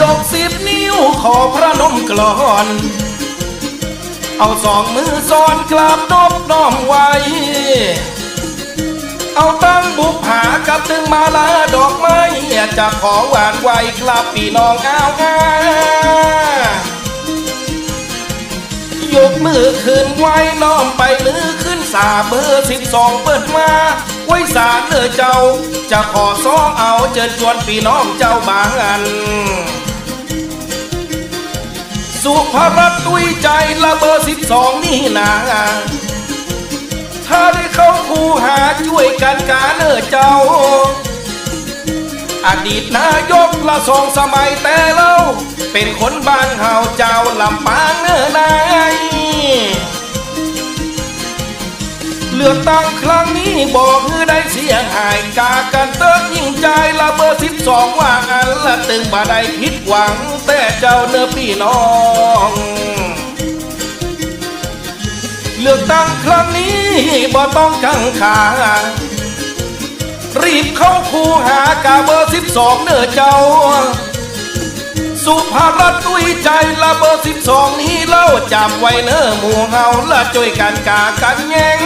ยกสิบนิ้วขอพระนมกลอน เอาสองมือซ้อนกราบนบน้อมไว้ เอาตั้งบุกหากับถึงมาลาดอกไม้จะขอหวานไว้กลับพี่น้องอ้าวอายกมือขึ้นไว้น้อมไปมือขึ้นสาเบอร์สิบสองเปิดมาไว้สารเนื้อเจ้า จะขอซ้อเอาเชิญชวนพี่น้องเจ้าบางอัน สุภรัตน์ตุ้ยใจละเบอร์สิบสองนี่นาถ้าได้เข้าคูหาช่วยกันการเนอเจ้า อดีตนายกละสองสมัยแต่เล่าเป็นคนบ้านเฮาเจ้าลำปางเนอนายเลือกตั้งครั้งนี้บอกคือได้เสียงหายกากันเติมยิ่งใจละเบอร์สิบสองว่า อันละตึงบ่ได้ผิดหวัง แต่เจ้าเนื้อพี่น้อง เลือกตั้งครั้งนี้บ่ต้องกังขา รีบเข้าคูหากาเบอร์สิบสองเนื้อเจ้า สุภารัตน์ตุยใจละเบอร์สิบสองนี้เล่าจำไว้เน้อหมู่เฮาละช่วยกันกากันแย่ง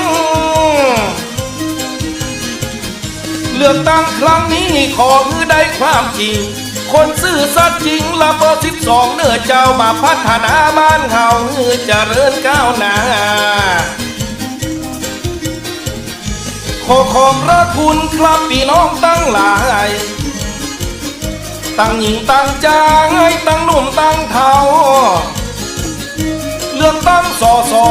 เลือกตั้งครั้งนี้ขอคือได้ความจริง คนซื่อสัตย์จริงละเบอร์สิบสองเนื้อเจ้ามาพัฒนาบ้านเฮาให้เจริญก้าวหน้าขอขอบพระคุณครับพี่น้องตั้งหลาย ตั้งหญิงตั้งจางให้ตั้งหนุ่มตั้งเทาเลือกตั้งสอสอ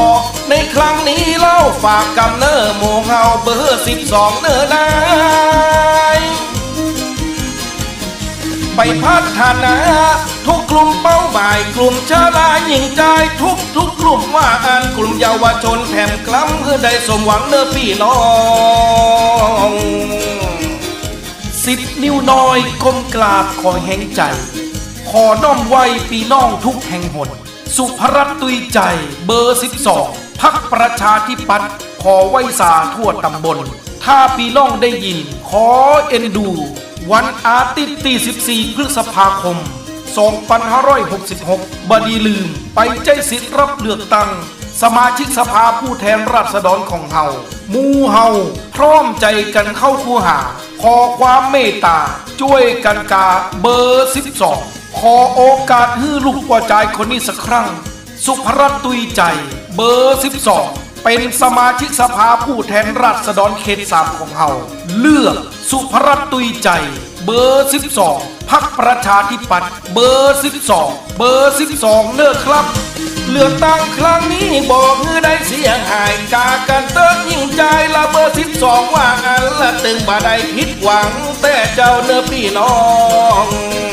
ในครั้งนี้เล่าฝากกำเนอหมู่เฮาเบอร์สิบสองเนอนาย พัฒนา ทุกกลุ่มเป้าหมาย กลุ่มชาลาหญิงใจทุกทุกกลุ่มว่าอันกลุ่มเยาวชนแถมกล้ำเพื่อได้สมหวังเนื้อพี่น้องสิบนิ้วน้อยก้มกราบขอแห่งใจ ขอน้อมไว้ปีน้องทุกแห่งหนสุภรัตตุยใจเบอร์สิบสองพักประชาธิปัตย์ขอไว้สาทั่วตำบล ถ้าปีน้องได้ยิน ขอเอ็นดู วันอาทิตย์ที่14 พฤษภาคม 2566 บดีลืม ไปใจสิทธิ์รับเลือกตั้ง สมาชิกสภาผู้แทนราษฎรของเฮาหมู่เฮาพร้อมใจกันเข้าคูหา ขอความเมตตาช่วยกันกาเบอร์ 12 ขอโอกาสให้ลูกกว่าใจคนนี้สักครั้ง สุภรัตตุยใจ เบอร์ 12 เป็นสมาชิกสภาผู้แทนราษฎรเขตสามของเฮาเลือกสุภรัตตุยใจ เบอร์ 12พักประชาธิปัตย์เบอร์ 12 เบอร์ 12เลิกครับ เลือกตั้งครั้งนี้บอกคือได้เสียงหายกากันเติมยิ่งใจละเบอร์ 12 ว่าอันละตึงบ่ได้ผิดหวัง แต่เจ้าเนื้อพี่น้อง